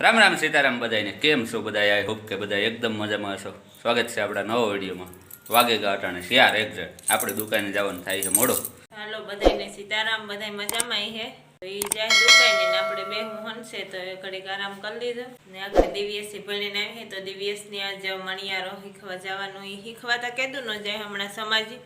રામ રામ સીતારામ બધાને કેમ છો બધા આઈ હોપ કે બધા એકદમ મજામાં હશો. સ્વાગત છે આપણા નવા વિડીયોમાં. વાગે ગાટાણે શિયાર એક્ઝેક્ટ આપણે દુકાને જવાનું થાય છે મોડો. હાલો બધાને સીતારામ બધા મજામાં હે તો ઈ જાય દુકાને ને આપણે બે હું હનશે તો એ ઘડીક આરામ કરી લીધો. ને આગળ દિવ્યસી ભણીને આવી તો દિવ્યસની આજ મણિયારો શીખવા જવાનું. એ શીખવા તો કીધું ન જાય હમણાં સમાજી.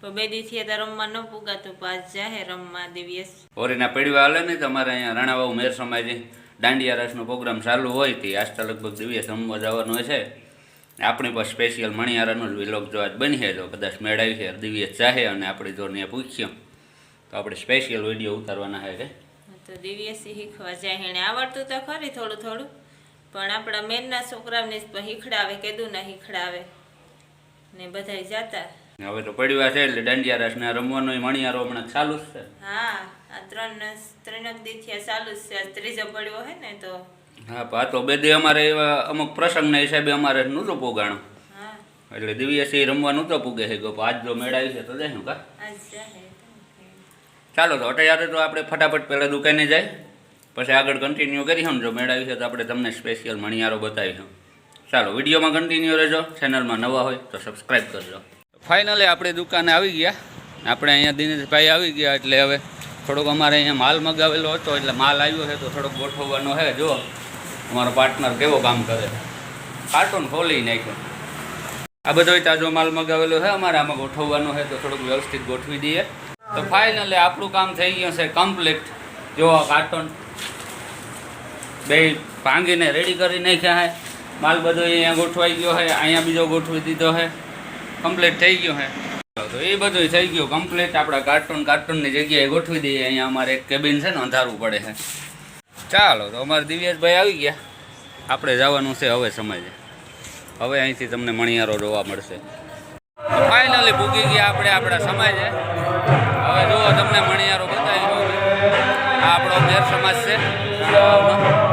તો બે દીથી તો રમવા ન પુગાતું પાછ જાહે રમવા દિવ્યસ ઓરીના પડવા હાલે ને તમારે અહીંયા રાણાવાવ મેર સમાજે. દાંડિયા રસનો પ્રોગ્રામ ચાલુ હોય તે આજતા લગભગ દિવ્ય સંવાદ જવાનો છે. આપણી પાસે સ્પેશિયલ મણિયારાનો જ વિલોગ જો આજ બની છે. જો કદાચ મેળાવી છે, દિવ્ય ચાહે અને આપણે જો ને પૂછ્યો. તો આપણે સ્પેશિયલ વીડિયો ઉતારવાના છે કે? તો દિવ્યસી શીખવા જાય એને આવડતું તો ખરી થોડું થોડું. પણ આપણા મેનના છોકરાને જ શીખડાવે કેદું ના શીખડાવે. ને બધાય જાતા. હવે તો પડ્યા છે એટલે દાંડિયા રસ ને રમવાનો મણિયારો હમણાં ચાલુ જ છે. હા આ ત્રણ ત્રણક દી થયા ચાલુ જ છે. ત્રીજો પડ્યો હે ને તો. હા પા તો બે દી અમારે એવા અમુક પ્રસંગના હિસાબે અમારે નહોતું પોગાણું. એટલે દિવ્યસી રમવાનું તો પૂગે છે કે આજ જો મેળાવી છે તો જઈશું કા? ચાલો તો અત્યારે તો આપણે ફટાફટ પહેલાં દુકાને જાય. પછી આગળ કન્ટિન્યુ કરીશું હમ જો મેળાવી છે તો આપણે તમને સ્પેશિયલ મણિયારો બતાવીશું. ચાલો વિડીયોમાં કન્ટિન્યુ રહેજો. ચેનલમાં નવા હોય તો સબસ્ક્રાઈબ કરજો. ફાઇનલી આપણે દુકાને આવી ગયા. આપણે અહીંયા દિનેશભાઈ આવી ગયા એટલે હવે થોડોક અમારે અહીંયા માલ મગાવેલો હતો એટલે માલ આવ્યો છે તો થોડોક ગોઠવવાનો છે. જો, અમારો પાર્ટનર કેવો કામ કરે કાર્ટૂન ખોલી નાખ્યો. આ બધો તાજો માલ મગાવેલો છે. અમારે આમાં ગોઠવવાનો છે તો થોડુંક વ્યવસ્થિત ગોઠવી દઈએ. તો ફાઇનલી આપણું કામ થઈ ગયું છે કમ્પ્લીટ જો કાર્ટૂન બે ભાંગીને રેડી કરી નાખ્યા છે. માલ બધો અહીંયા ગોઠવાઈ ગયો છે. અહીંયા બીજો ગોઠવી દીધો છે. કમ્પ્લીટ થઈ ગયું હે. તો એ બધું થઈ ગયું. કમ્પ્લીટ આપણા કાર્ટૂન કાર્ટૂનની જગ્યાએ ગોઠવી દઈએ. અહીંયા અમારે એક કેબિન છે ને, અંધારું પડે છે. ચાલો, તો અમારે દિવ્યેશભાઈ આવી ગયા. આપણે જવાનું છે હવે સમજે. હવે અહીંથી તમને મણિયારો જોવા મળશે. ફાઇનલી ભૂગી ગયા આપણે આપણા સમાજે. હવે જુઓ, તમને મણિયારો બતાવી દઉં આ આપણો ગેર સમાજ છે.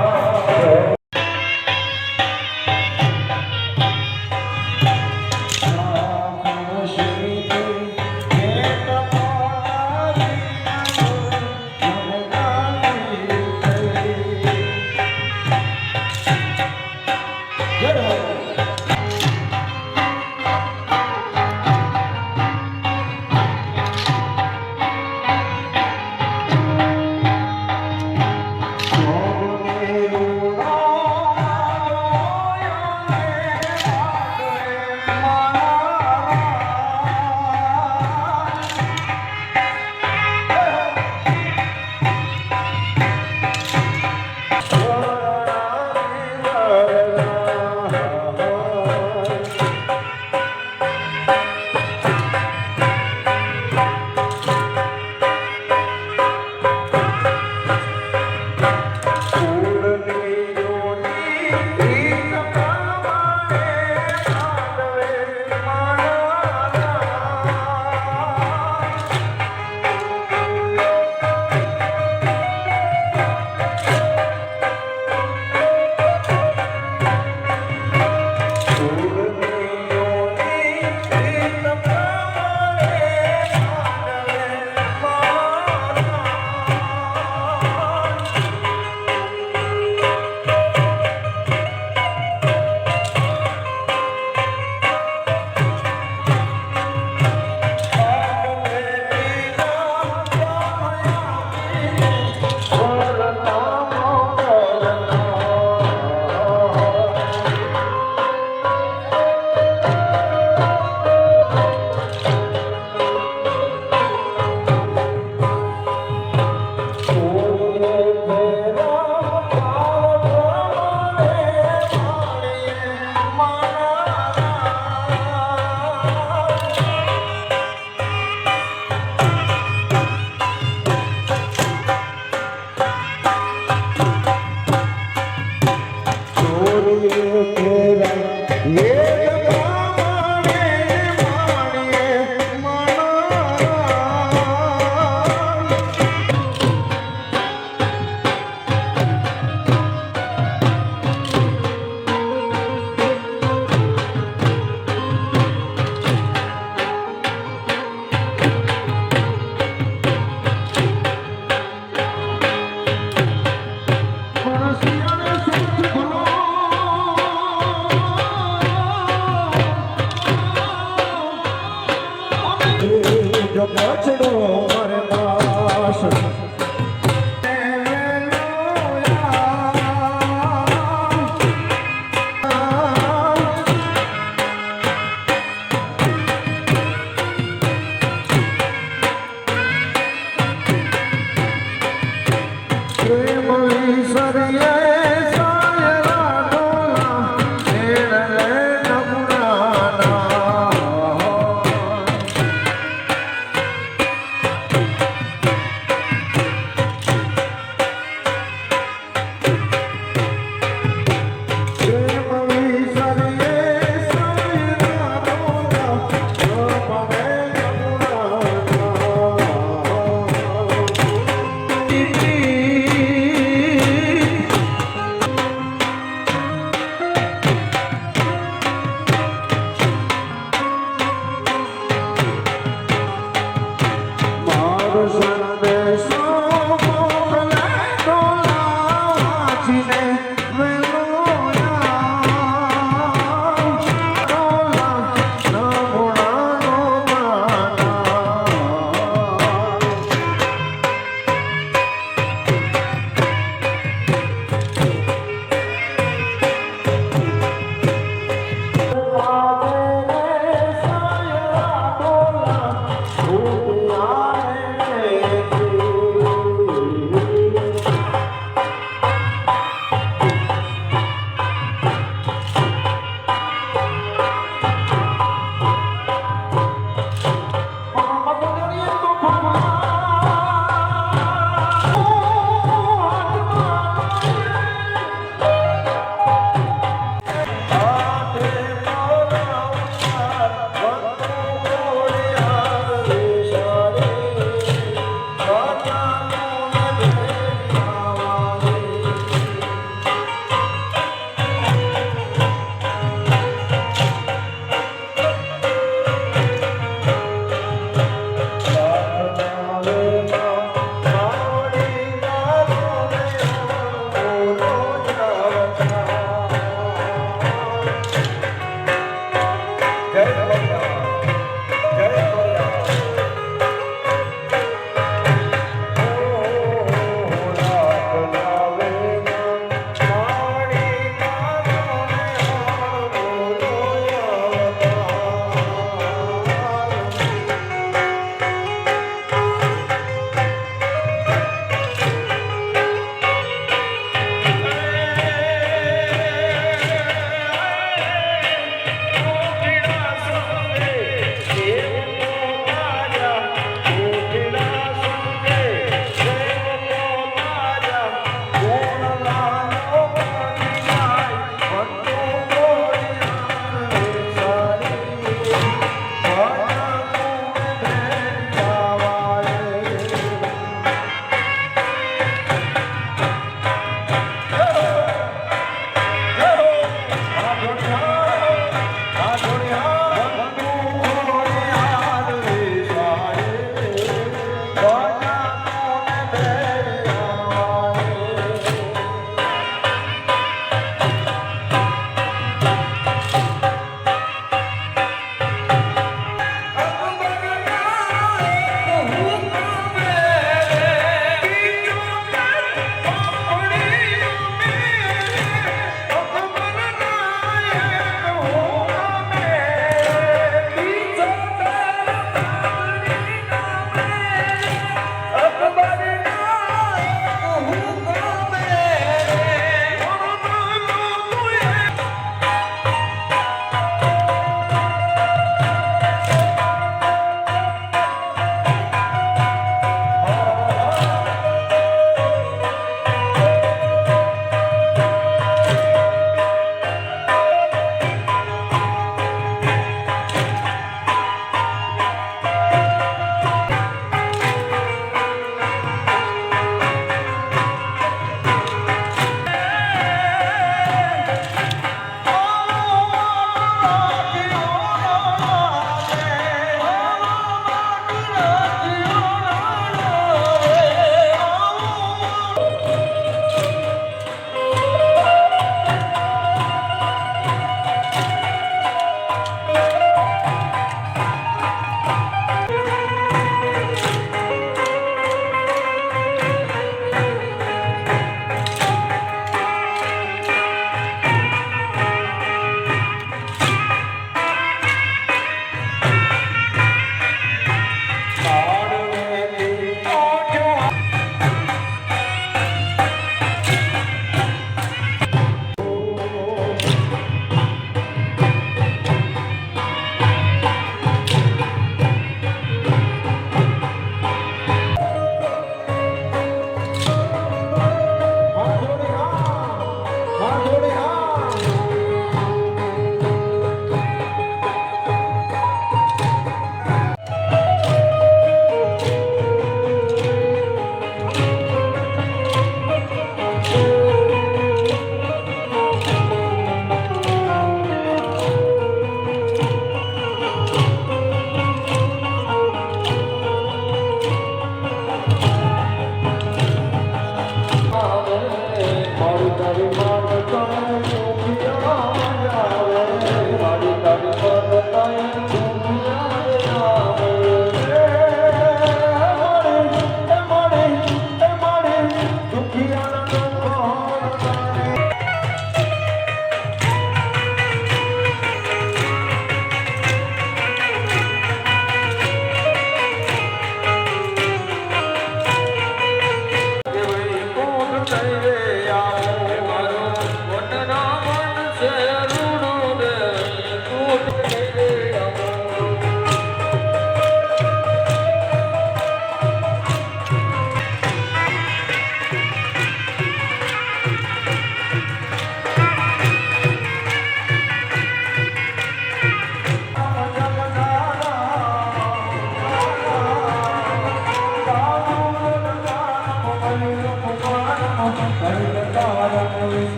是。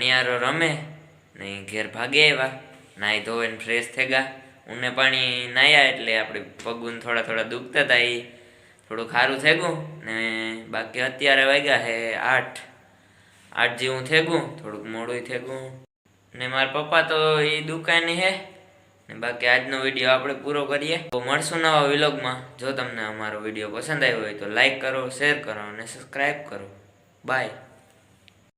મણિયારો રમે ને ઘેર ભાગે એવા. નાહી ધોઈને ફ્રેશ થઈ ગયા. ઉને પાણી નાહ્યા એટલે આપણે પગુન થોડા થોડા દુખતા હતા એ થોડું સારું થઈ ગયું ને બાકી અત્યારે વાગ્યા હે આઠ. આઠ જેવું થઈ ગયું, થોડુંક મોડું થઈ ગયું. ને મારા પપ્પા તો એ દુકાને હે. ને બાકી આજનો વીડિયો આપણે પૂરો કરીએ. તો મળશું નવા વિલોગમાં. જો તમને અમારો વીડિયો પસંદ આવ્યો હોય તો લાઈક કરો શેર કરો અને સબસ્ક્રાઈબ કરો. બાય